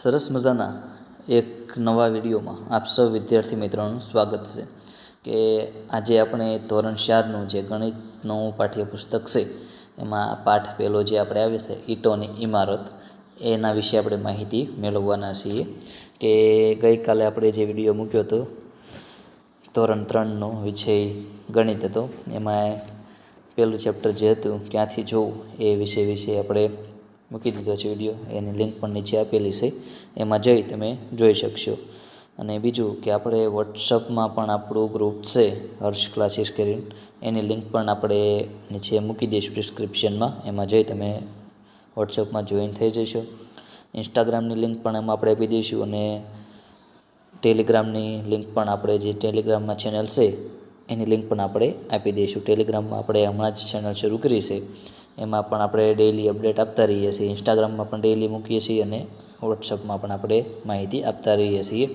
સરસ મજાના એક નવા વિડીયોમાં આપ સૌ વિદ્યાર્થી મિત્રોનું સ્વાગત છે કે આજે આપણે ધોરણ ચારનું જે ગણિતનું પાઠ્યપુસ્તક છે, એમાં પાઠ પહેલો જે આપણે આવે છે ઈંટોની ઇમારત એના વિશે આપણે માહિતી મેળવવાના છીએ કે ગઈકાલે આપણે જે વીડિયો મૂક્યો હતો, ધોરણ ત્રણનો વિષય ગણિત હતો, એમાં પહેલું ચેપ્ટર જે હતું, ક્યાંથી જોવું, એ વિષય વિશે આપણે મૂકી દીધો છે વીડિયો એની લિંક પણ નીચે આપેલી છે. એમાં જઈ તમે જોઈ શકશો. અને બીજું કે આપણે વોટ્સઅપમાં પણ આપણું ગ્રુપ છે, હર્ષ ક્લાસીસ કરીને. એની લિંક પણ આપણે નીચે મૂકી દઈશું ડિસ્ક્રિપ્શનમાં એમાં જઈ તમે વોટ્સઅપમાં જોઈન થઈ જશો. ઇન્સ્ટાગ્રામની લિંક પણ એમાં આપણે આપી દઈશું અને ટેલિગ્રામની લિંક પણ આપણે જે ટેલિગ્રામમાં ચેનલ છે, એની લિંક પણ આપણે આપી દઈશું. ટેલિગ્રામમાં આપણે હમણાં જ ચેનલ શરૂ કરી છે. એમાં પણ આપણે ડેઈલી અપડેટ આપતા રહીએ છીએ. ઇન્સ્ટાગ્રામમાં પણ ડેઈલી મૂકીએ છીએ અને વોટ્સઅપમાં પણ આપણે માહિતી આપતા રહીએ છીએ.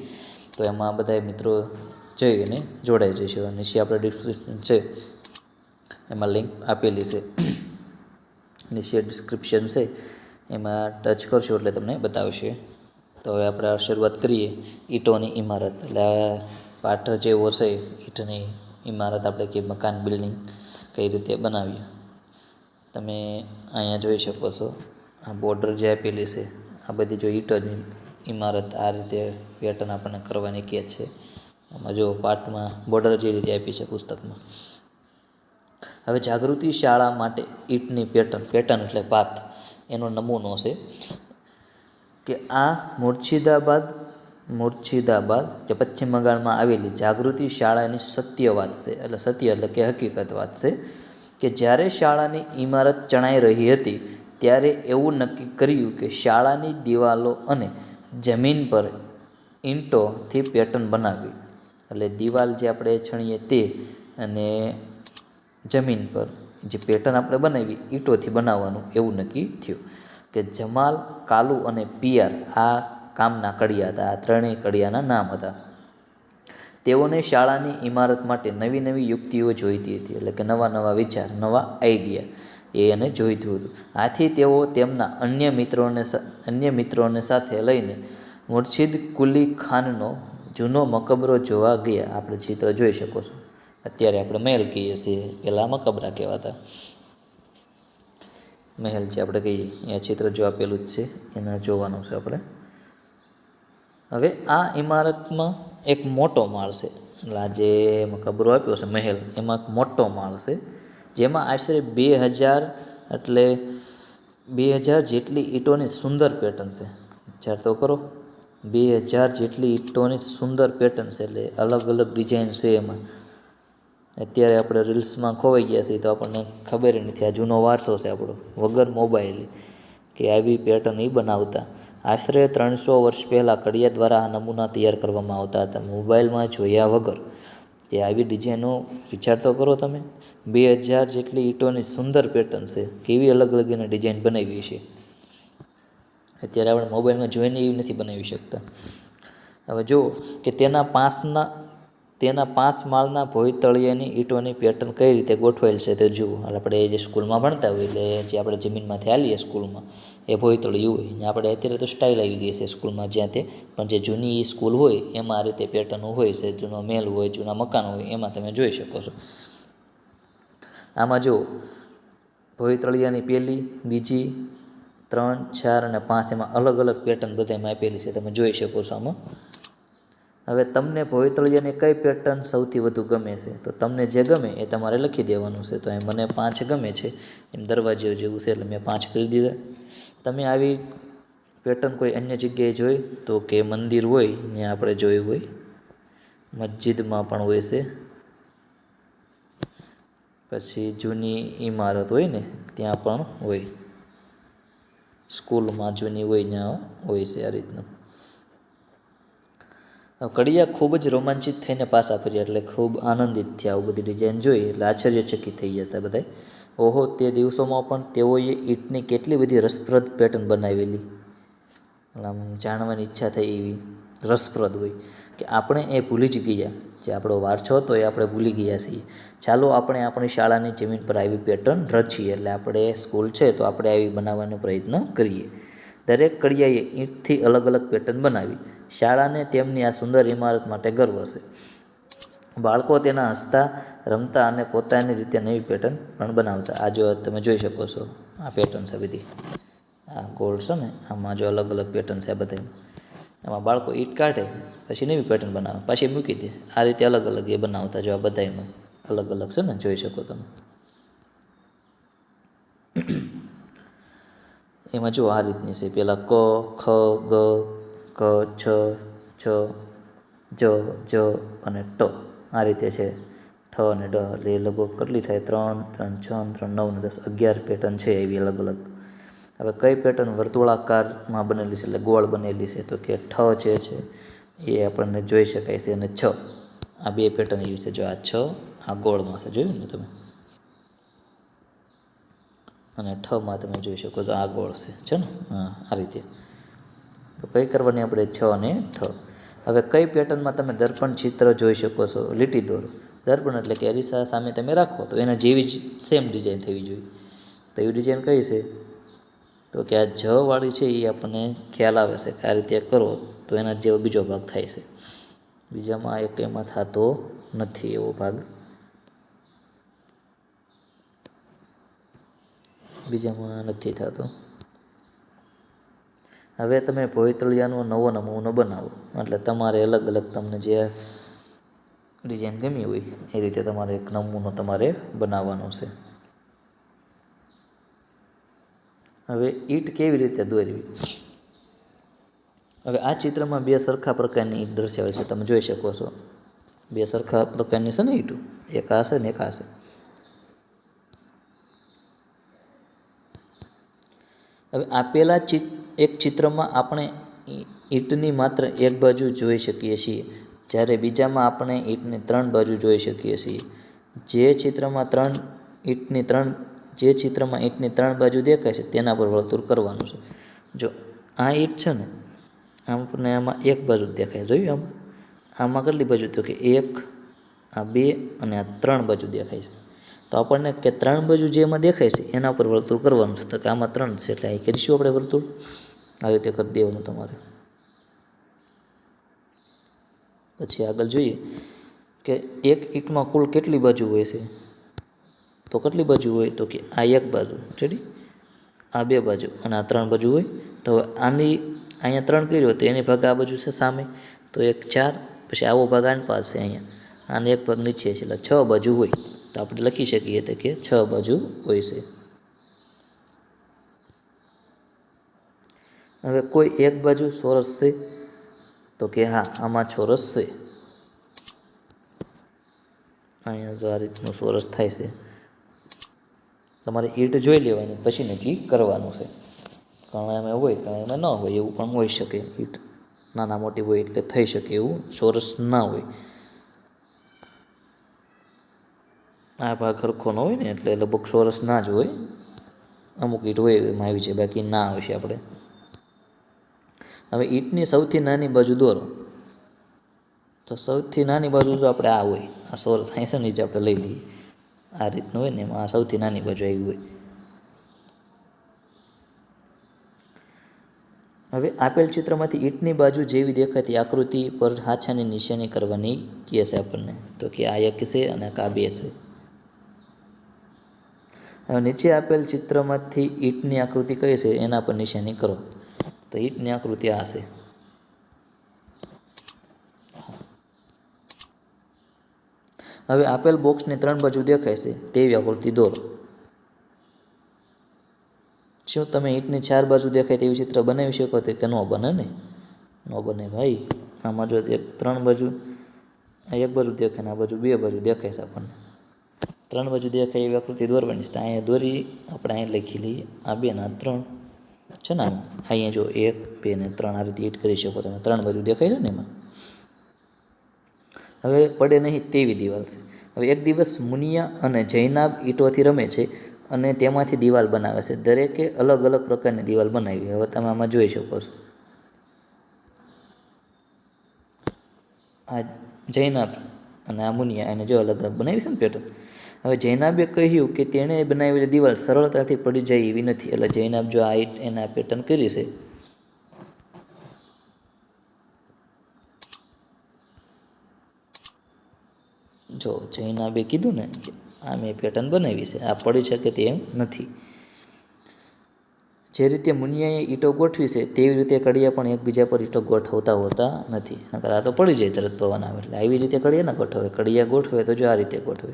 તો એમાં બધા મિત્રો જઈ અને જોડાઈ જઈશું અને નીચે આપણે ડિસ્ક્રિપ્શન છે, એમાં લિંક આપેલી છે. નીચે ડિસ્ક્રિપ્શન છે, એમાં ટચ કરશો એટલે તમને બતાવશે. તો હવે આપણે શરૂઆત કરીએ. ઈંટોની ઇમારત. એટલે આ પાઠ જેવો છે, ઈંટની ઇમારત આપણે કે મકાન બિલ્ડિંગ કઈ રીતે બનાવીએ. તમે અહીંયા જોઈ શકો છો. આ બોર્ડર જે આપેલી છે, આ બધી જો ઈંટોની ઇમારત આ રીતે પેટર્ન આપણને કરવાની કહે છે. આમાં જો પાઠમાં બોર્ડર જે રીતે આપી છે પુસ્તકમાં. હવે જાગૃતિ શાળા માટે ઈંટની પેટર્ન પેટર્ન એટલે પાથ, એનો નમૂનો છે કે આ મુર્શિદાબાદ મુર્શિદાબાદ કે પશ્ચિમ બંગાળમાં આવેલી જાગૃતિ શાળાની સત્ય વાત છે. એટલે સત્ય એટલે કે હકીકત વાત છે. કે જ્યારે શાળાની ઇમારત ચણાઈ રહી હતી, ત્યારે એવું નક્કી કર્યું કે શાળાની દિવાલો અને જમીન પર ઈંટોથી પેટર્ન બનાવી. એટલે દિવાલ જે આપણે છણીએ તે અને જમીન પર જે પેટર્ન આપણે બનાવી ઈંટોથી બનાવવાનું એવું નક્કી થયું કે જમાલ, કાલુ અને પિયર આ કામના કડિયા હતા, આ ત્રણેય કડિયાના નામ હતા. તેઓને શાળાની ઇમારત માટે નવી નવી યુક્તિઓ જોઈતી હતી. એટલે કે નવા નવા વિચાર, નવા આઈડિયા એ એને જોઈતું હતું. આથી તેઓ તેમના અન્ય મિત્રોને અન્ય મિત્રોને સાથે લઈને મુર્શિદ કુલી ખાનનો જૂનો મકબરો જોવા ગયા. આપણે ચિત્ર જોઈ શકો છો. અત્યારે આપણે મહેલ કહીએ છીએ. પહેલાં મકબરા કહેવાતા. મહેલ જે આપણે કહીએ, અહીંયા ચિત્ર જો આપેલું જ છે. એને જોવાનું છે આપણે. હવે આ ઇમારતમાં એક મોટો માળ છે. એટલે આ જે કબરો આપ્યો છે, મહેલ, એમાં એક મોટો માળ છે. જેમાં આશરે બે હજાર એટલે બે હજાર જેટલી ઈંટોની સુંદર પેટર્ન છે. વિચાર તો કરો. બે હજાર જેટલી ઈંટોની સુંદર પેટર્ન છે, એટલે અલગ અલગ ડિઝાઇન છે એમાં. અત્યારે આપણે રીલ્સમાં ખોવાઈ ગયા છીએ તો આપણને ખબર નથી. આ જૂનો વારસો છે આપણો. વગર મોબાઈલ કે આવી પેટર્ન એ બનાવતા. આશરે ત્રણસો વર્ષ પહેલાં કડિયા દ્વારા આ નમૂના તૈયાર કરવામાં આવતા હતા. મોબાઈલમાં જોયા વગર તે આવી ડિઝાઇનો વિચાર તો કરો તમે. બે હજાર જેટલી ઈંટોની સુંદર પેટર્ન છે. કેવી અલગ અલગ એને ડિઝાઇન બનાવી છે. અત્યારે આપણે મોબાઈલમાં જોઈને એવી નથી બનાવી શકતા. હવે જુઓ કે તેના પાંચના તેના પાંચ માળના ભોયતળિયાની ઈંટોની પેટર્ન કઈ રીતે ગોઠવાયેલ છે તે જુઓ. આપણે જે સ્કૂલમાં ભણતા હોય એટલે જે આપણે જમીનમાંથી આવીએ સ્કૂલમાં એ ભોયતળિયું હોય. ને આપણે અત્યારે તો સ્ટાઇલ આવી ગઈ છે સ્કૂલમાં જ્યાં તે. પણ જે જૂની સ્કૂલ હોય, એમાં આ રીતે પેટર્નો હોય છે. જૂનો મેલ હોય, જૂના મકાન હોય, એમાં તમે જોઈ શકો છો. આમાં જુઓ. ભોયતળિયાની પહેલી બીજી, ત્રણ, ચાર અને પાંચ એમાં અલગ અલગ પેટર્ન બધામાં આપેલી છે. તમે જોઈ શકો છો આમાં. હવે તમને ભોયતળિયાની કઈ પેટર્ન સૌથી વધુ ગમે છે? તો તમને જે ગમે એ તમારે લખી દેવાનું છે. તો એ મને પાંચ ગમે છે. એમ દરવાજો જેવું છે એટલે મેં પાંચ કરી દીધા. તમે આવી પેટર્ન કોઈ અન્ય જગ્યાએ જોઈ? તો કે મંદિર હોય, ત્યાં આપણે જોયું હોય. મસ્જિદમાં પણ હોય છે. પછી જૂની ઇમારત હોય ને, ત્યાં પણ હોય. સ્કૂલમાં જૂની હોય, ત્યાં હોય છે આ રીતનું. કડિયા ખૂબ જ રોમાંચિત થઈને પાછા ફર્યા, એટલે ખૂબ આનંદિત થયા. આવું બધી ડિઝાઇન જોઈ, એટલે આશ્ચર્યચકિત થઈ ગયા હતા બધા ઓહો, તે દિવસોમાં પણ તેઓએ ઈંટની કેટલી બધી રસપ્રદ પેટર્ન બનાવેલી. આમ જાણવાની ઈચ્છા થઈ એવી રસપ્રદ હોય કે આપણે એ ભૂલી જ ગયા. જે આપણો વારસો હતો એ આપણે ભૂલી ગયા છીએ. ચાલો આપણે આપણી શાળાની જમીન પર આવી પેટર્ન રચીએ. એટલે આપણે સ્કૂલ છે તો આપણે આવી બનાવવાનો પ્રયત્ન કરીએ. દરેક કડિયાએ ઈંટથી અલગ અલગ પેટર્ન બનાવી. શાળાને તેમની આ સુંદર ઇમારત માટે ગર્વ છે બાળકો તેના હસતા, રમતા અને પોતાની રીતે નવી પેટર્ન પણ બનાવતા. આ જો તમે જોઈ શકો છો, આ પેટર્ન છે બધી. આ ગોળ છે ને, આમાં જો અલગ અલગ પેટર્ન છે બધા એમાં બાળકો ઈંટ કાઢે, પછી નવી પેટર્ન બનાવે, પાછી મૂકી દે. આ રીતે અલગ અલગ એ બનાવતા જો આ બધામાં અલગ અલગ છે ને, જોઈ શકો તમે. એમાં જો આ રીતની છે. પહેલાં ક, ખ, ગ, ક, છ છ, જ જ અને ટ. આ રીતે છે. ઠ અને ડ એટલે એ લગભગ કેટલી થાય? ત્રણ ત્રણ, છ, ત્રણ, નવ ને દસ, અગિયાર પેટર્ન છે એવી અલગ અલગ. હવે કઈ પેટર્ન વર્તુળાકારમાં બનેલી છે? એટલે ગોળ બનેલી છે. તો કે ઠ જે છે એ આપણને જોઈ શકાય છે. અને છ, આ બે પેટર્ન એવી છે. જો આ છ, આ ગોળમાં છે. જોયું ને તમે? અને ઠમાં તમે જોઈ શકો છો આ ગોળ છે. છે ને? હા, આ રીતે. તો કઈ કરવાની આપણે છ અને ઠ? હવે કઈ પેટર્નમાં તમે દર્પણ ચિત્ર જોઈ શકો છો? લીટી દોરો. દર્પણ એટલે કે અરીસા સામે તમે રાખો, તો એના જેવી જ સેમ ડિઝાઇન થવી જોઈએ. તો એવી ડિઝાઇન કઈ છે? તો કે આ જ વાળી છે એ આપણને ખ્યાલ આવે છે કે આ રીતે કરો, તો એના જેવો બીજો ભાગ થાય છે. બીજામાં એક એમાં થતો નથી એવો ભાગ. બીજામાં નથી થતો. હવે તમે ભોયતળિયાનો નવો નમૂનો બનાવો. એટલે તમારે અલગ અલગ તમને જે ડિઝાઇન ગમી હોય, એ રીતે તમારે એક નમૂનો તમારે બનાવવાનો છે. હવે ઈંટ કેવી રીતે દોરવી? હવે આ ચિત્રમાં બે સરખા પ્રકારની ઈટ દર્શાવેલ છે, તમે જોઈ શકો છો. બે સરખા પ્રકારની છે ને ઈંટો? એક આ છે ને એક આ છે. હવે આપેલા ચિત એક ચિત્રમાં આપણે ઈંટની માત્ર એક બાજુ જોઈ શકીએ છીએ, જ્યારે બીજામાં આપણે ઈંટની ત્રણ બાજુ જોઈ શકીએ છીએ. જે ચિત્રમાં ત્રણ ઈંટની ત્રણ, જે ચિત્રમાં ઈંટની ત્રણ બાજુ દેખાય છે, તેના પર વર્તુળ કરવાનું છે. જો આ ઈંટ છે ને, આપણને આમાં એક બાજુ દેખાય. જોયું આમ? આમાં કેટલી બાજુ? તો કે એક, આ બે અને આ ત્રણ બાજુ દેખાય છે. તો આપણને કે ત્રણ બાજુ જે એમાં દેખાય છે, એના પર વર્તુળ કરવાનું છે. તો કે આમાં ત્રણ છે, એટલે અહીં કરીશું આપણે વર્તુળ? આ રીતે કરી દેવાનું તમારે. પછી આગળ જોઈએ કે એક ઈંટમાં કુલ કેટલી બાજુ હોય છે? તો કેટલી બાજુ હોય? તો કે આ એક બાજુ. રેડી આ બે બાજુ અને આ ત્રણ બાજુ હોય. તો આની અહીંયા ત્રણ કર્યો તો એની ભાગ આ બાજુ છે સામે. તો એક ચાર, પછી આવો ભાગ આની પાસે અહીંયા. આને એક ભાગ નીચે છે. એટલે છ બાજુ હોય. તો આપણે લખી શકીએ કે છ બાજુ હોય છે. હવે કોઈ એક બાજુ ચોરસ છે, તો કે હા, આમાં ચોરસ છે. અહીંયા જો આ રીતનું ચોરસ થાય છે. તમારે ઈંટ જોઈ લેવાની, પછી નક્કી કરવાનું છે. કણામાં હોય કણામાં ન હોય, એવું પણ હોઈ શકે ઈંટ. નાના મોટી હોય એટલે થઈ શકે એવું, ચોરસ ના હોય. આ ભાગ સરખો ન હોય ને, એટલે લગભગ ચોરસ ના જ હોય. અમુક ઈંટ હોય એમાં આવી છે બાકી ના આવશે આપણે. હવે ઈંટની સૌથી નાની બાજુ દોરો. તો સૌથી નાની બાજુ જો આપણે આ હોય, આ સોર સાયન્સ નીચે આપણે લઈ લઈએ, આ રીતનું હોય ને એમાં આ સૌથી નાની બાજુ આવી હોય. હવે આપેલ ચિત્રમાંથી ઈંટની બાજુ જેવી દેખાતી આકૃતિ પર હાથાની નિશાની કરવાની કહે છે આપણને. તો કે આ એક છે અને આ બે છે. હવે નીચે આપેલ ચિત્રમાંથી ઈંટની આકૃતિ કઈ છે એના પર નિશાની કરો. તો ઈંટની આકૃતિ આ છે. હવે આપેલ બોક્સની ત્રણ બાજુ દેખાય છે, તેવી આકૃતિ દોરો. શું તમે ઈંટની ચાર બાજુ દેખાય તેવી ચિત્ર બનાવી શકો તે કે ન બને ને? ન બને ભાઈ. આમાં જો એક ત્રણ બાજુ એક બાજુ દેખાય ને આ બાજુ બે બાજુ દેખાય છે આપણને. ત્રણ બાજુ દેખાય એવી આકૃતિ દોરવાની છે. અહીંયા દોરી, આપણે અહીંયા લખી લઈએ. આ બે ના ત્રણ. છે ને અહીંયા જો એક, બે ને ત્રણ આ રીતે એડ કરી શકો તમે. ત્રણ બાજુ દેખાય છે ને એમાં? હવે પડે નહીં તેવી દિવાલ છે. હવે એક દિવસ મુનિયા અને જૈનાબ ઈંટોથી રમે છે અને તેમાંથી દિવાલ બનાવે છે. દરેકે અલગ અલગ પ્રકારની દિવાલ બનાવી. હવે તમે આમાં જોઈ શકો છો. આ જૈનાબ અને આ મુનિયા એને જો અલગ અલગ બનાવી છે ને પેટર્ન? હવે જૈનાબે કહ્યું કે તેણે બનાવેલી દિવાલ સરળતાથી પડી જાય એવી નથી. એટલે જૈનાબ જો આ એના આ પેટર્ન કરી છે. જો જૈનાબે કીધું ને આ મેં પેટર્ન બનાવી છે, આ પડી શકે તેમ નથી. જે રીતે મુનિયાએ ઈંટો ગોઠવી છે, તેવી રીતે કડિયા પણ એકબીજા પર ઈંટો ગોઠવતા હોતા નથી. નકર આ તો પડી જાય, તરત પવન આવે. એટલે આવી રીતે કડિયા ના ગોઠવે કડિયા ગોઠવે તો જો આ રીતે ગોઠવે.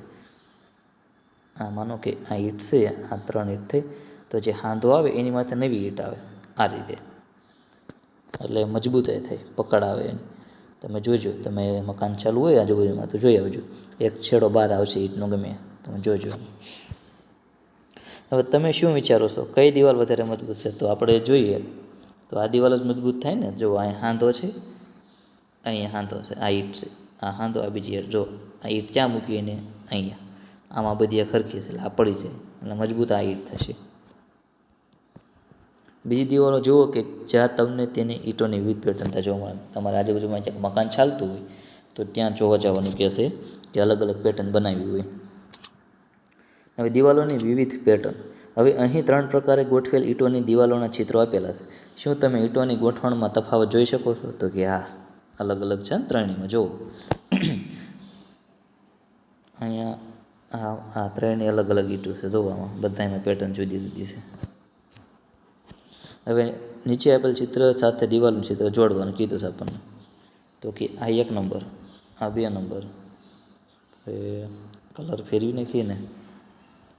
આ માનો કે આ ઈંટ છે, આ ત્રણ ઈંટ થઈ, તો જે હાંધો આવે એની માથે નવી ઈંટ આવે, આ રીતે. એટલે મજબૂતાઈ થાય, પકડ આવે એની. તમે જોજો, તમે મકાન ચાલુ હોય, આજુબાજુમાં, તો જોઈ આવજો. એક છેડો બહાર આવશે ઈંટનો ગમે, તમે જોજો. હવે તમે શું વિચારો છો? કઈ દિવાલ વધારે મજબૂત છે? તો આપણે જોઈએ. તો આ દિવાલ જ મજબૂત થાય ને? જો અહીં હાંધો છે, અહીંયા હાંધો છે, આ ઈટ છે, આ હાંધો, આ બીજી જો, આ ઈટ ક્યાં મૂકીને અહીંયા. આમાં બધી ખરખી એટલે આ પડી જાય, એટલે મજબૂત આ ઈટ થશે. બીજી દિવાલો જુઓ કે જ્યાં તમને તેની ઈંટોની વિવિધ પેટર્નતા જોવા મળે. તમારા આજુબાજુમાં ક્યાંક મકાન ચાલતું હોય, તો ત્યાં જોવા જવાનું કહેશે કે અલગ અલગ પેટર્ન બનાવી હોય. હવે દિવાલોની વિવિધ પેટર્ન હવે અહીં ત્રણ પ્રકારે ગોઠવેલ ઈંટોની દિવાલોના ચિત્રો આપેલા છે. શું તમે ઈંટોની ગોઠવણમાં તફાવત જોઈ શકો છો? તો કે હા, અલગ અલગ છે, ત્રણેયમાં જુઓ. અહીંયા આ આ ત્રણેય અલગ અલગ ઈંટો છે. જોવામાં બધામાં પેટર્ન જુદી જુદી છે. હવે નીચે આપેલ ચિત્ર સાથે દિવાલનું ચિત્ર જોડવાનું કીધું છે આપણને. તો કે આ એક નંબર, આ બે નંબર. એ કલર ફેરવી નાખીએ ને,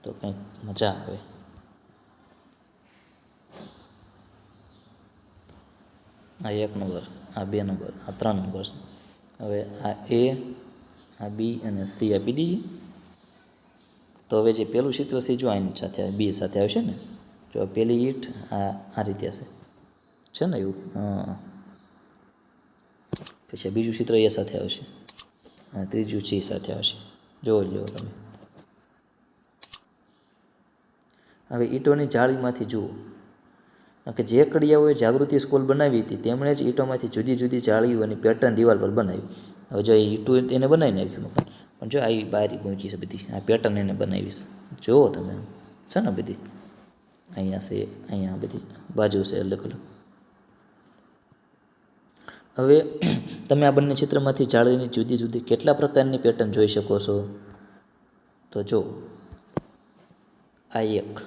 તો કંઈક મજા આવે. આ એક નંબર, આ બે નંબર, આ ત્રણ નંબર. હવે આ એ આ બી અને સી આપી દઈએ તો હવે જે પેલું ચિત્ર છે જો સાથે બી સાથે આવશે ને, જો પેલી ઈંટ, આ આ રીતે હશે. છે ને એવું? હા. પછી બીજું ચિત્ર એ સાથે આવશે. અને ત્રીજું ચી સાથે આવશે. જોઈ લો તમે. હવે ઈંટોની જાળીમાંથી જુઓ. કે જે કડિયાઓએ જાગૃતિ સ્કૂલ બનાવી હતી, તેમણે જ ઈંટોમાંથી જુદી જુદી જાળીઓ અને પેટર્ન દિવાલ પર બનાવી. હવે જો એ ઈંટું એને બનાવી નાખ્યું પણ જો આ બારી મૂકી છે બધી, આ પેટર્ન એને બનાવીશ. જુઓ તમે, છે ને બધી? અહીંયા છે, અહીંયા બધી, બાજુ છે અલગ અલગ. હવે તમે આ બંને ચિત્રમાંથી જાળીની જુદી જુદી કેટલા પ્રકારની પેટર્ન જોઈ શકો છો? તો જો, આ એક,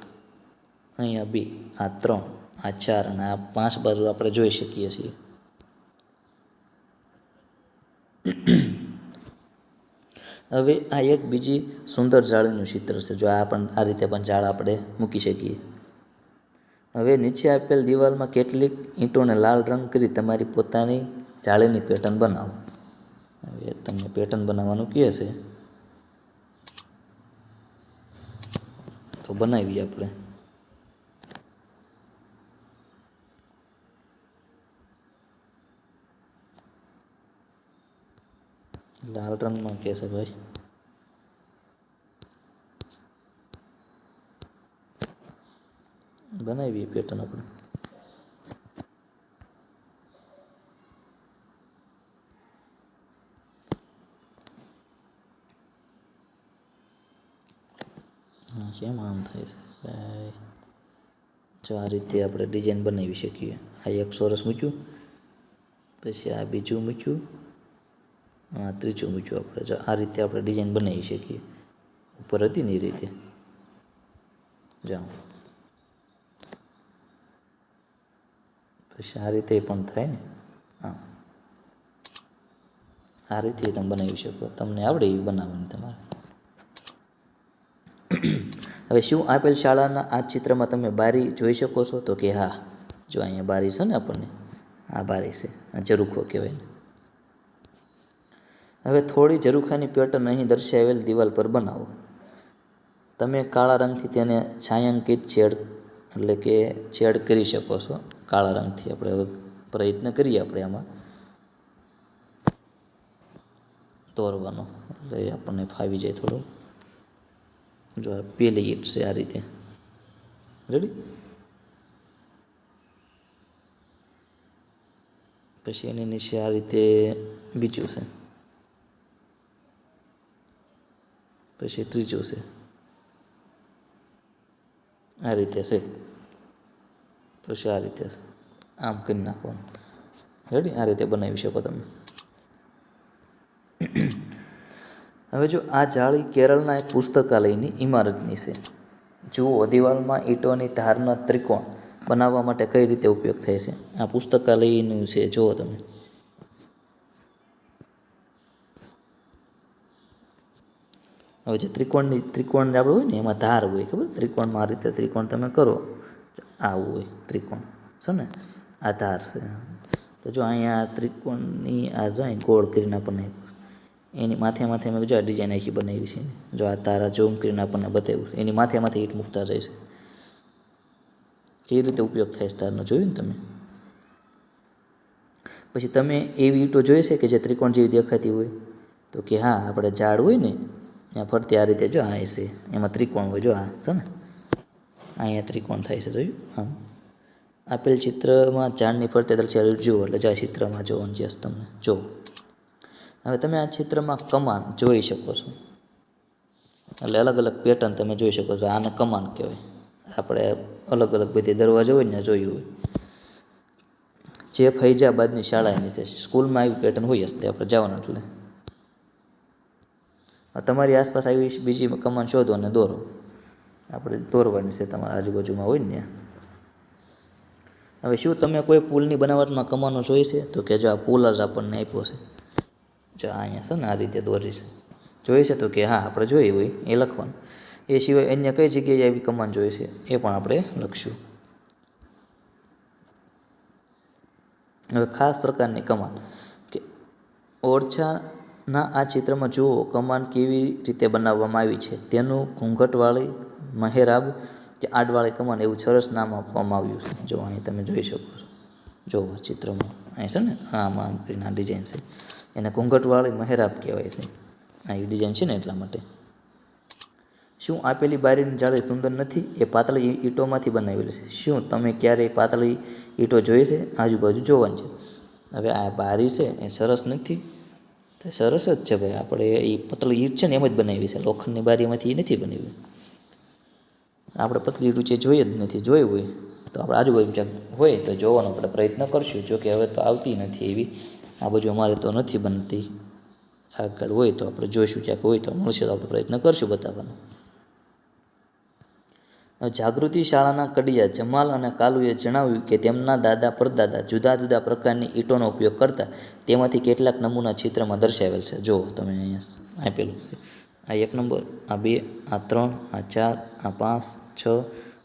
અહીંયા બે, આ ત્રણ, આ ચાર અને આ પાંચ બાજુ આપણે જોઈ શકીએ છીએ. હવે આ એક બીજી સુંદર જાળીનું ચિત્ર છે. જો આ પણ આ રીતે પણ જાળ આપણે મૂકી શકીએ. હવે નીચે આપેલ દિવાલમાં કેટલીક ઈંટોને લાલ રંગ કરી તમારી પોતાની જાળીની પેટર્ન બનાવો. હવે તમને પેટર્ન બનાવવાનું કહે છે. તો બનાવીએ આપણે. લાલ રંગમાં કે છે ભાઈ બનાવીએ પેટર્ન આપણે કેમ આમ થાય છે ભાઈ જો આ રીતે આપણે ડિઝાઇન બનાવી શકીએ આ એક સોરસ મૂક્યું પછી આ બીજું મૂક્યું ત્રીચું મીચું આપણે. જો આ રીતે આપણે ડિઝાઇન બનાવી શકીએ. ઉપર હતી ને એ રીતે. જાઓ. પછી આ રીતે પણ થાય ને? હા. આ રીતે તમે બનાવી શકો. તમને આવડે એવું બનાવવાનું તમારે. હવે શું આપેલ શાળાના આ ચિત્રમાં તમે બારી જોઈ શકો છો? તો કે હા. જો અહીંયા બારી છે ને આપણને. આ બારી છે. આ ઝરૂખો કહેવાય હવે થોડી ઝરૂખાની પેટર્ન અહીં દર્શાવેલ દિવાલ પર બનાવો. તમે કાળા રંગથી તેને છાંયાંકિત છેડ, એટલે કે છેડ કરી શકો છો. કાળા રંગથી આપણે હવે પ્રયત્ન કરીએ આપણે આમાં. દોરવાનો એટલે આપણને ફાવી જાય થોડું. જો પેલી ઈટ છે આ રીતે. રેડી પછી એની નીચે આ રીતે બીજું છે. પછી ત્રીજો છે. આ રીતે છે. પછી આ રીતે છે. આમ કરી નાખવાનું. રેડી આ રીતે બનાવી શકો તમે. હવે જો આ જાળી કેરળના એક પુસ્તકાલયની ઇમારતની છે. જુઓ, દિવાલમાં ઈંટોની ધારના ત્રિકોણ બનાવવા માટે કઈ રીતે ઉપયોગ થાય છે? આ પુસ્તકાલયનું છે. જુઓ તમે. હવે જે ત્રિકોણની, ત્રિકોણ આપણે હોય ને, એમાં ધાર હોય, ખબર? ત્રિકોણમાં આ રીતે ત્રિકોણ તમે કરો. આવું હોય ત્રિકોણ. છો ને? આ ધાર છે. તો જો અહીંયા ત્રિકોણની, આ જો ગોળ કરીને આપણને એની માથે માથે મેં જો ડિઝાઇન આખી બનાવી છે. જો આ તારા જોમ કરીને આપણને બતાવ્યું છે. એની માથે માથે ઈંટ મૂકતા જાય છે. કેવી રીતે ઉપયોગ થાય છે તારનો જોયું ને તમે? પછી તમે એવી ઈંટો જોઈ છે કે જે ત્રિકોણ જેવી દેખાતી હોય? તો કે હા, આપણે ઝાડ હોય ને ત્યાં ફરતી આ રીતે જો આ હશે એમાં ત્રિકોણ હોય જો આ. છે ને? અહીંયા ત્રિકોણ થાય છે, જોયું? આમ આપેલ ચિત્રમાં ઝાડની ફરતે દર્શાવેલ જુઓ, એટલે જો આ ચિત્રમાં જોવાનું છે તમને જુઓ. હવે તમે આ ચિત્રમાં કમાન જોઈ શકો છો. એટલે અલગ અલગ પેટર્ન તમે જોઈ શકો છો. આને કમાન કહેવાય. આપણે અલગ અલગ બધી દરવાજો હોય ને જોયું હોય. જે ફૈજાબાદની શાળાની છે. સ્કૂલમાં આવી પેટર્ન હોય હશે આપણે જવાનું એટલે. તમારી આસપાસ આવી બીજી કમાન શોધો અને દોરો. આપણે દોરવાની છે તમારા આજુબાજુમાં હોય ને હવે શું તમે કોઈ પુલની બનાવટમાં કમાનો જોઈ છે? તો કે જો આ પુલ જ આપણને આપ્યો છે. જો આ અહીંયા છે ને આ રીતે દોરી છે. જોઈ છે તો કે હા, આપણે જોઈએ હોય, એ લખવાનું. એ સિવાય અન્ય કઈ જગ્યાએ આવી કમાન જોઈ છે? એ પણ આપણે લખશું. હવે ખાસ પ્રકારની કમાન. કે ઓરછાના આ ચિત્રમાં જુઓ, કમાન કેવી રીતે બનાવવામાં આવી છે. તેનું ઘૂંઘટવાળી મહેરાબ કે આડવાળી કમાન એવું સરસ નામ આપવામાં આવ્યું છે. જો અહીં તમે જોઈ શકો છો. જો ચિત્રમાં, અહીં છે ને આમ આમ કરીને ડિઝાઇન છે. એને ઘૂંઘટવાળી મહેરાબ કહેવાય છે. આ એ ડિઝાઇન છે ને એટલા માટે. શું આપેલી બારીની જાળી સુંદર નથી? એ પાતળી ઈંટોમાંથી બનાવેલી છે. શું તમે ક્યારેય પાતળી ઈંટો જોઈ છે? આજુબાજુ જોવાની છે. હવે આ બારી છે, એ સરસ નથી. સરસ જ છે ભાઈ. આપણે એ પતળી ઈંટ છે ને એમ જ બનાવી છે. લોખંડની બારીમાંથી એ નથી બનાવી. આપણે પતલી ઈંટ જે જોઈએ જ નથી. જોયું હોય તો આપણે આજુબાજુ ક્યાંક હોય તો જોવાનો આપણે પ્રયત્ન કરશું. જો કે હવે તો આવતી નથી એવી. આ બાજુ અમારે તો નથી બનતી. આગળ હોય તો આપણે જોઈશું. ક્યાંક હોય તો મળશે તો આપણે પ્રયત્ન કરશું બતાવવાનો. જાગૃતિ શાળાના કડિયા જમાલ અને કાલુએ જણાવ્યું કે તેમના દાદા પરદાદા જુદા જુદા પ્રકારની ઈંટોનો ઉપયોગ કરતા તેમાંથી કેટલાક નમૂના ચિત્રમાં દર્શાવેલ છે. જો તમે અહીંયા આપેલું છે. આ એક નંબર, આ બે, આ ત્રણ, આ ચાર, આ પાંચ, છ,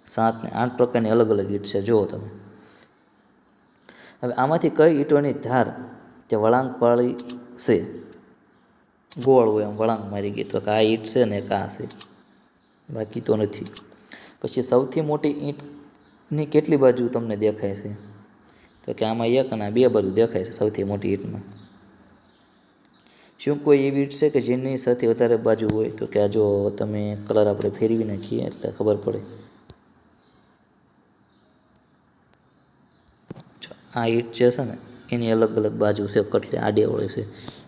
સાત ને આઠ પ્રકારની અલગ અલગ ઈંટ છે. જુઓ તમે. હવે આમાંથી કઈ ઈંટોની ધાર તે વળાંક પાળી છે? ગોળ હોય એમ વળાંક મારી ગઈ તો કે આ ઈંટ છે ને એક છે. બાકી તો નથી. પછી સૌથી મોટી ઈંટની કેટલી બાજુ તમને દેખાય છે? તો કે આમાં એક અને બે બાજુ દેખાય છે સૌથી મોટી ઈંટમાં. શું કોઈ એવી ઈંટ છે કે જેની સૌથી વધારે બાજુ હોય? તો કે આ જો તમે કલર આપણે ફેરવી નાખીએ એટલે ખબર પડે. આ ઈંટ જે છે ને, એની અલગ અલગ બાજુ છે, કટલી આડેવાળી છે,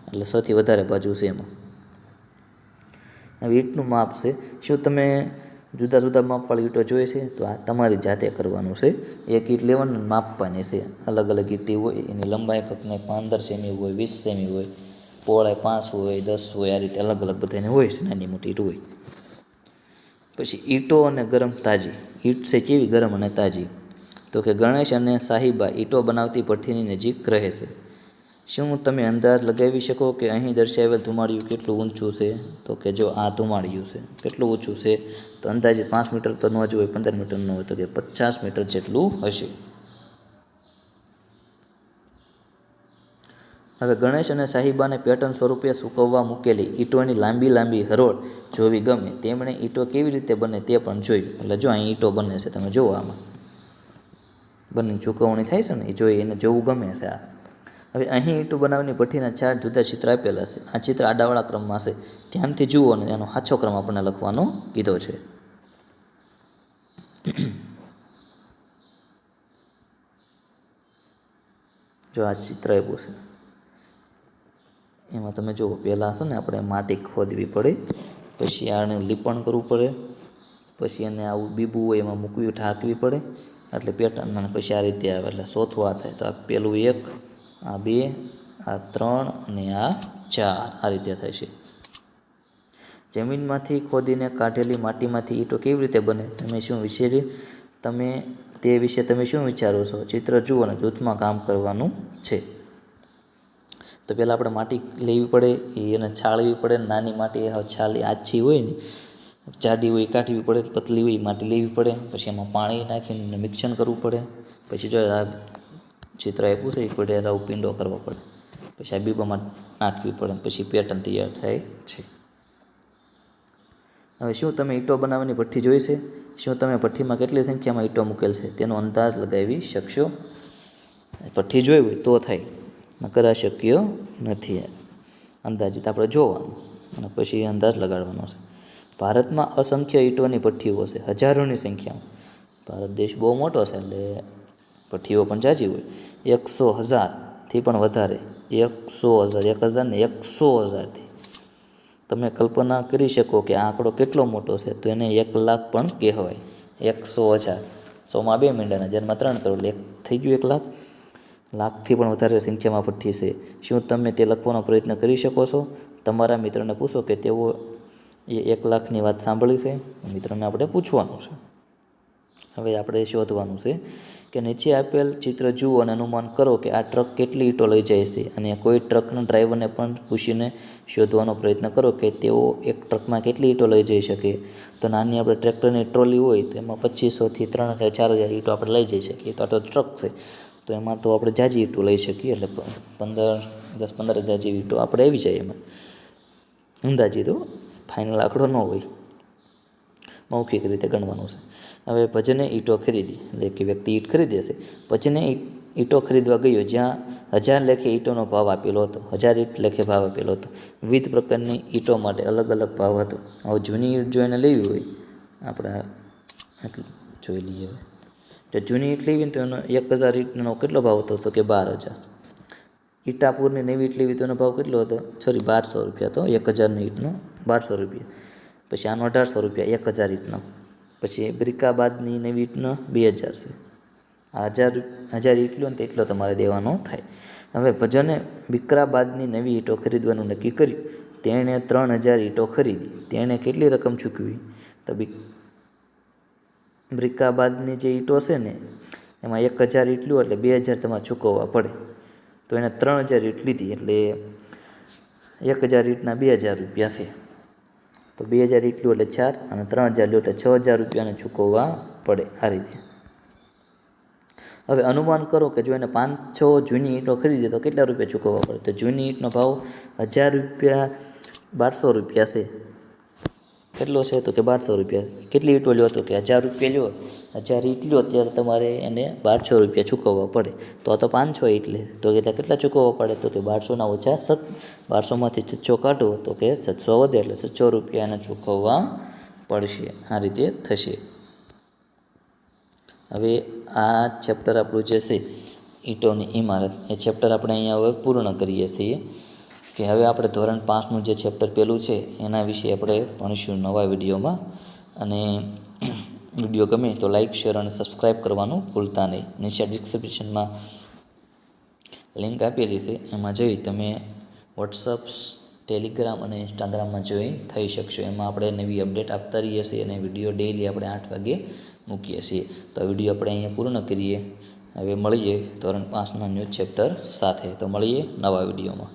એટલે સૌથી વધારે બાજુ છે એમાં. ઈંટનું માપ છે. શું તમે જુદા જુદા માપવાળી ઈંટો જોઈએ છે, તો આ તમારી જાતે કરવાનું છે. એક ઈંટ લેવાની માપવાની છે. અલગ અલગ ઈંટી હોય, એની લંબાઈ કંઈકને પંદર સેમી હોય, વીસ સેમી હોય પોળાય પાંચ હોય, દસ હોય, આ રીતે અલગ અલગ બધાને હોય છે, નાની મોટી ઈંટ હોય. પછી ઈંટો અને ગરમ તાજી. ઈંટ છે કેવી ગરમ અને તાજી? તો કે ગણેશ અને સાહિબા ઈંટો બનાવતી ભઠ્ઠીની નજીક રહે છે. શું તમે અંદાજ લગાવી શકો કે અહીં દર્શાવેલ ધુમાડિયું કેટલું ઊંચું છે? તો કે જો આ ધુમાડિયું છે, કેટલું ઊંચું છે? તો અંદાજે પાંચ મીટર તો ન જ હોય, પંદર મીટર ન હોય, તો કે પચાસ મીટર જેટલું હશે. હવે ગણેશ અને સાહિબાને પેટર્ન સ્વરૂપે સૂકવવા મૂકેલી ઈંટોની લાંબી લાંબી હરોળ જોવી ગમે, તેમણે ઈંટો કેવી રીતે બને તે પણ જોયું. એટલે જો અહીં ઈંટો બને છે, તમે જુઓ આમાં. બંને ચૂકવણી થાય છે ને, એ જોઈ એને જોવું ગમે છે આ. હવે અહીં ઈંટું બનાવવાની ભઠ્ઠીના ચાર જુદા ચિત્ર આપેલા છે. આ ચિત્ર આડાવાળા ક્રમમાં છે. ધ્યાનથી જુઓ અને એનો સાચો ક્રમ આપણને લખવાનો કીધો છે. જો આ ચિત્ર આપ્યું છે. એમાં તમે જુઓ, પહેલાં છે ને આપણે માટી ખોદવી પડે, પછી આને લીપણ કરવું પડે, પછી એને આવું બીબું હોય એમાં મૂકવી, ઢાંકવી પડે, એટલે પેટર્ન, અને પછી આ રીતે આવે એટલે ચોથું આ થાય. તો આ પેલું એક આ બે, આ ત્રણ અને આ ચાર આ રીતે છે. જમીનમાંથી ખોદીને કાઢેલી માટીમાંથી ઈંટો કેવી રીતે બને? તમે શું વિશે તમે તે વિશે તમે શું વિચારો છો? ચિત્ર જુઓ અને જૂથમાં કામ કરવાનું છે. તો પહેલાં આપણે માટી લેવી પડે એને છાળવી પડે, નાની માટી છાલી આછી હોય ને, જાડી હોય કાઢવી પડે, પતલી હોય માટી લેવી પડે, પછી એમાં પાણી નાખીને મિક્સન કરવું પડે, પછી જો ચિત્ર આપ્યું છે એ પડે રાવ પિંડો કરવો પડે. પછી આ બીબામાં નાખવી પડે પછી પેટર્ન તૈયાર થાય. છે હવે શું તમે ઈંટો બનાવવાની ભઠ્ઠી જોઈ છે? શું તમે ભઠ્ઠીમાં કેટલી સંખ્યામાં ઈંટો મૂકેલ છે? તેનો અંદાજ લગાવી શકશો? ભઠ્ઠી જોઈ હોય તો થાય. નકર શક્ય નથી અંદાજિત આપણે જોવાનું. અને પછી અંદાજ લગાડવાનો છે. ભારતમાં અસંખ્ય ઈંટોની ભઠ્ઠીઓ છે હજારોની સંખ્યામાં. ભારત દેશ બહુ મોટો છે એટલે ભઠ્ઠીઓ પણ જાજી હોય. એકસો હજારથી પણ વધારે. એકસો હજાર, એક હજાર ને એકસો હજારથી તમે કલ્પના કરી શકો કે આ આંકડો કેટલો મોટો છે, તો એને એક લાખ પણ કહેવાય. એકસો હજાર. સોમાં બે મીંડાના હજારમાં ત્રણ કરોડ. એક થઈ ગયું એક લાખ. લાખથી પણ વધારે સંખ્યામાં ભઠ્ઠી છે. શું તમે તે લખવાનો પ્રયત્ન કરી શકો છો? તમારા મિત્રને પૂછો કે તેઓ એ એક લાખની વાત સાંભળી છે? મિત્રને આપણે પૂછવાનું છે. હવે આપણે શોધવાનું છે કે નીચે આપેલ ચિત્ર જુઓ અને અનુમાન કરો કે આ ટ્રક કેટલી ઈંટો લઈ જાય છે. અને કોઈ ટ્રકના ડ્રાઈવરને પણ પૂછીને શોધવાનો પ્રયત્ન કરો કે તેઓ એક ટ્રકમાં કેટલી ઈંટો લઈ જઈ શકે. તો નાની આપણે ટ્રેક્ટરની ટ્રોલી હોય તો એમાં પચીસોથી ત્રણ હજાર, ચાર હજાર ઈંટો આપણે લઈ જઈ શકીએ. તો આ તો ટ્રક છે. તો એમાં તો આપણે જાજી ઈંટો લઈ શકીએ એટલે પંદર, દસ, પંદર હજાર જેવી ઈંટો આપણે આવી જાય એમાં. અંદાજી તો ફાઇનલ આંકડો ન હોય. મૌખિક રીતે ગણવાનું છે. હવે ભજને ઈંટો ખરીદી. એટલે કે વ્યક્તિ ઈંટ ખરીદે છે ભજને ઈંટો ખરીદવા ગયો જ્યાં હજાર લેખે ઈંટોનો ભાવ આપેલો હતો. હજાર ઈંટ લેખે ભાવ આપેલો હતો. વિવિધ પ્રકારની ઈંટો માટે અલગ અલગ ભાવ હતો. હવે જૂની ઈંટ જો એને લેવી હોય, આપણે જોઈ લઈએ હવે. જો જૂની ઈંટ લેવી તો એનો એક હજાર ઈંટનો કેટલો ભાવ હતો? તો કે બાર હજાર. ઈટાપુરની નવી ઈંટ લેવી તો એનો ભાવ કેટલો હતો? સોરી, બારસો રૂપિયા તો એક હજારની ઈંટનો બારસો રૂપિયા. પછી આનો અઢારસો રૂપિયા એક હજાર ઈંટનો. પછી બ્રિકાબાદની નવી વીટનો બે હજાર છે. હજાર હજાર એટલો ને તો એટલો તમારે દેવાનો થાય. હવે ભજને બિકરાબાદની નવી ઈંટો ખરીદવાનું નક્કી કર્યું. તેણે ત્રણ હજાર ઈંટો ખરીદી. તેણે કેટલી રકમ ચૂકવી? તો બિક બ્રિકાબાદની જે ઈંટો છે ને, એમાં એક હજાર ઈંટ એટલે બે હજાર તમારે ચૂકવવા પડે. તો એણે ત્રણ હજાર ઈંટ લીધી એટલે એક હજાર ઈંટના બે હજાર રૂપિયા છે. તો બે હજાર એટલું એટલે ચાર અને ત્રણ હજાર એટલું એટલે છ હજાર રૂપિયાને ચૂકવવા પડે આ રીતે. હવે અનુમાન કરો કે જો એને પાંચસો જૂની ઈંટો ખરીદે તો કેટલા રૂપિયા ચૂકવવા પડે? તો જૂની ઈંટનો ભાવ હજાર રૂપિયા બારસો રૂપિયા છે. કેટલો છે તો કે બારસો રૂપિયા. કેટલી ઈંટો લ્યો તો કે હજાર રૂપિયા લ્યો. હજાર ઈંટ લ્યો ત્યારે તમારે એને બારસો રૂપિયા ચૂકવવા પડે. તો આ તો પાંચસો ઈંટ લે તો ત્યાં કેટલા ચૂકવવા પડે? તો કે બારસોના ઓછા સત બારસોમાંથી છસો કાઢો તો કે છસો વધે એટલે છસો રૂપિયા એને ચૂકવવા પડશે. આ રીતે થશે. હવે આ ચેપ્ટર આપણું જે છે ઈંટોની ઇમારત એ ચેપ્ટર આપણે અહીંયા હવે પૂર્ણ કરીએ છીએ. કે હવે આપણે ધોરણ પાંચનું જે ચેપ્ટર પહેલું છે, એના વિશે આપણે ભણીશું નવા વિડીયોમાં. અને વીડિયો ગમે તો લાઇક શેર અને સબસ્ક્રાઈબ કરવાનું ભૂલતા નહીં. નીચે ડિસ્ક્રિપ્શનમાં લિંક આપેલી છે. એમાં જઈ તમે વોટ્સઅપ ટેલિગ્રામ અને ઇન્સ્ટાગ્રામમાં જોઈન થઈ શકશો. એમાં આપણે નવી અપડેટ આપતા રહીએ છીએ અને વીડિયો ડેઈલી આપણે આઠ વાગે મૂકીએ છીએ. તો વીડિયો આપણે અહીંયા પૂર્ણ કરીએ. હવે મળીએ ધોરણ પાંચના ન્યૂઝ ચેપ્ટર સાથે. તો મળીએ નવા વિડીયોમાં.